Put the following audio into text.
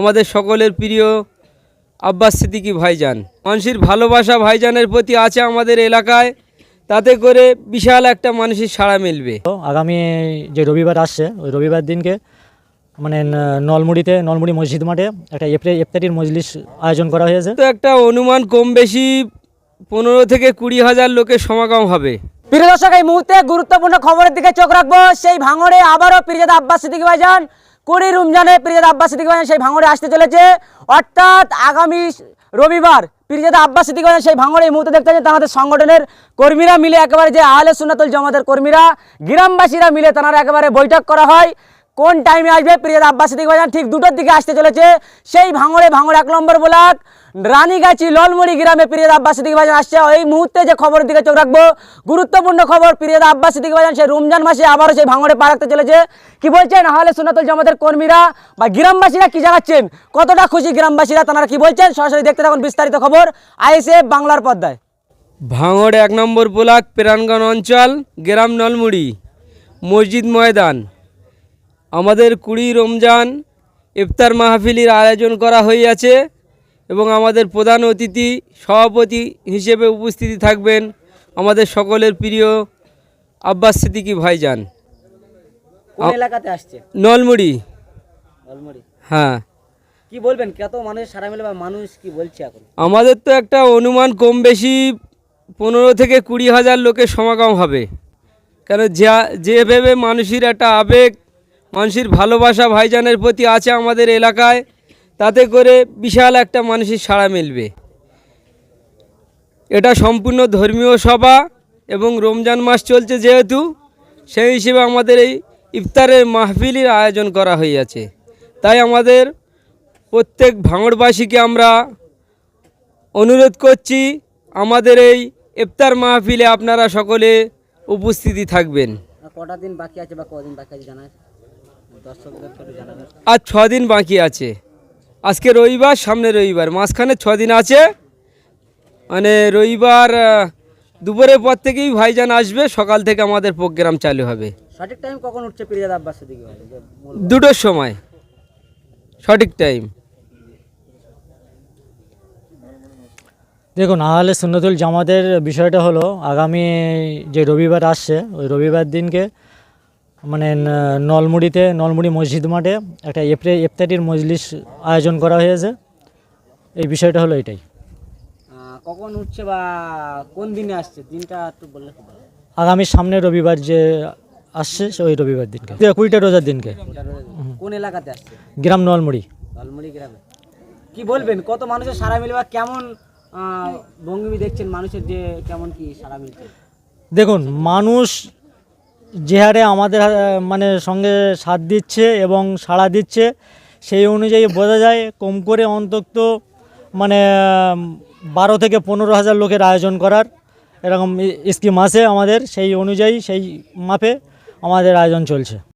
আমাদের সকলের প্রিয় আব্বাস সিদ্দিকি ভাইজান। মানুষের ভালোবাসা ভাইজানের প্রতি আছে আমাদের এলাকায় তাতে করে বিশাল একটা মানুষের সাড়া মিলবে। তো আগামী যে রবিবার আসছে ওই রবিবার দিনকে মানে নলমুড়িতে নলমুড়ি মসজিদ মাঠে একটা এপ্রে ইফতারির মজলিস আয়োজন করা হয়েছে। তো একটা অনুমান কম বেশি পনেরো থেকে কুড়ি হাজার লোকের সমাগম হবে। প্রিয় দর্শক এই মুহূর্তে গুরুত্বপূর্ণ খবরের দিকে চোখ রাখব। সেই ভাঙড়ে আবারও পিরিজাদ আব্বাস সিদ্দিকী ভাইজান কুড়ি রমজানে পিরিজাদ আব্বাস সিদ্দিক সেই ভাঙড়ে আসতে চলেছে। অর্থাৎ আগামী রবিবার পিরিজাদ আব্বাস সিদ্দিক সেই ভাঙড়ে এই মুহূর্তে দেখতে পাচ্ছেন তাদের সংগঠনের কর্মীরা মিলে একেবারে যে আহলে সুনাতুল জমাতের কর্মীরা, গ্রামবাসীরা মিলে তারা একেবারে বৈঠক করা হয়। কোন টাইমে আসবে? প্রিয়াদ আব্বাস সিদ্দিক ভাইজান ঠিক দুটোর দিকে আসতে চলেছে। সেই ভাঙড়ে ভাঙড় এক নম্বর ব্লক, রানীগাছি ললমুড়ি গ্রামে প্রিয়াদ আব্বাস সিদ্দিক ভাইজান আসছে। এই মুহূর্তে যে খবরের দিকে চোখ রাখব, গুরুত্বপূর্ণ খবর প্রিয়াদ আব্বাস সিদ্দিক ভাইজান সেই রমজান মাসে আবারও সেই ভাঙড়ে পা রাখতে চলেছে। কি বলছেন হলে সুনাতুল জামাতের কর্মীরা বা গ্রামবাসীরা কি জানাচ্ছেন? কতটা খুশি গ্রামবাসীরা? তারা কি বলছেন? সরাসরি দেখতে থাকুন বিস্তারিত খবর আইএসএফ বাংলার পর্দায়। ভাঙড় এক নম্বর ব্লক, প্রাণগণ অঞ্চল, গ্রাম নলমুড়ি, মসজিদ ময়দান। আমাদের কুড়ি রমজান ইফতার মাহফিলির আয়োজন করা হইয়াছে এবং আমাদের প্রধান অতিথি সভাপতি হিসেবে উপস্থিতি থাকবেন আমাদের সকলের প্রিয় আব্বাস সিদ্দিকী ভাইজান। এলাকাতে আসছে? নলমুড়ি। ললমুড়ি হ্যাঁ। কি বলবেন? কত মানুষ সারা মিলে বা মানুষ কি বলছে এখন? আমাদের তো একটা অনুমান কম বেশি পনেরো থেকে কুড়ি হাজার লোকের সমাগম হবে। কেন যা যেভাবে মানুষের একটা আবেগ মানুষের ভালোবাসা ভাইজানের প্রতি আছে আমাদের এলাকায়, তাতে করে বিশাল একটা মানুষের সাড়া মিলবে। এটা সম্পূর্ণ ধর্মীয় সভা এবং রমজান মাস চলছে যেহেতু, সেই হিসেবে আমাদের এই ইফতারের মাহফিলের আয়োজন করা হইয়াছে। তাই আমাদের প্রত্যেক ভাঙড়বাসীকে আমরা অনুরোধ করছি, আমাদের এই ইফতার মাহফিলে আপনারা সকলে উপস্থিতি থাকবেন। কটা দিন বাকি আছে বা কদিন বাকি আছে জানা আর ছ দিন বাকি আছে। আজকে রবিবার সামনে রবিবার। মাঝখানে ছ দিন আছে। মানে রবিবার দুপুরের পর থেকেই ভাইজান আসবে। সকাল থেকে আমাদের প্রোগ্রাম চালু হবে। সঠিক টাইম কখন উঠছে পিরিজাদ আব্বাস দুটোর সময়। সঠিক টাইম দেখুন আহলে সুন্নতুল জামাতের বিষয়টা হলো আগামী যে রবিবার আসছে ওই রবিবার দিনকে মানে নলমুড়িতে নলমুড়ি মসজিদ মাঠে একটা এপ্রে এফতারির মজলিস আয়োজন করা হয়েছে। এই বিষয়টা হলো এটাই। কখন উঠছে বা কোন দিনে আসছে? দিনটা একটু বললে আগামী সামনে রবিবার যে আসছে ওই রবিবার দিনকে। কুড়িটা রোজার দিনকে। কোন এলাকাতে আসছে? গ্রাম নলমুড়ি। লালমুড়ি গ্রামে। কি বলবেন কত মানুষের সারা মিলে বা কেমন ভঙ্গিমি দেখছেন মানুষের যে কেমন কি সারা মিলছে? দেখুন মানুষ যে হারে আমাদের মানে সঙ্গে সাথ দিচ্ছে এবং সাড়া দিচ্ছে, সেই অনুযায়ী বোঝা যায় কম করে অন্তত মানে বারো থেকে পনেরো হাজার লোকের আয়োজন করার এরকম স্কিম আছে আমাদের, সেই অনুযায়ী, সেই মাপে আমাদের আয়োজন চলছে।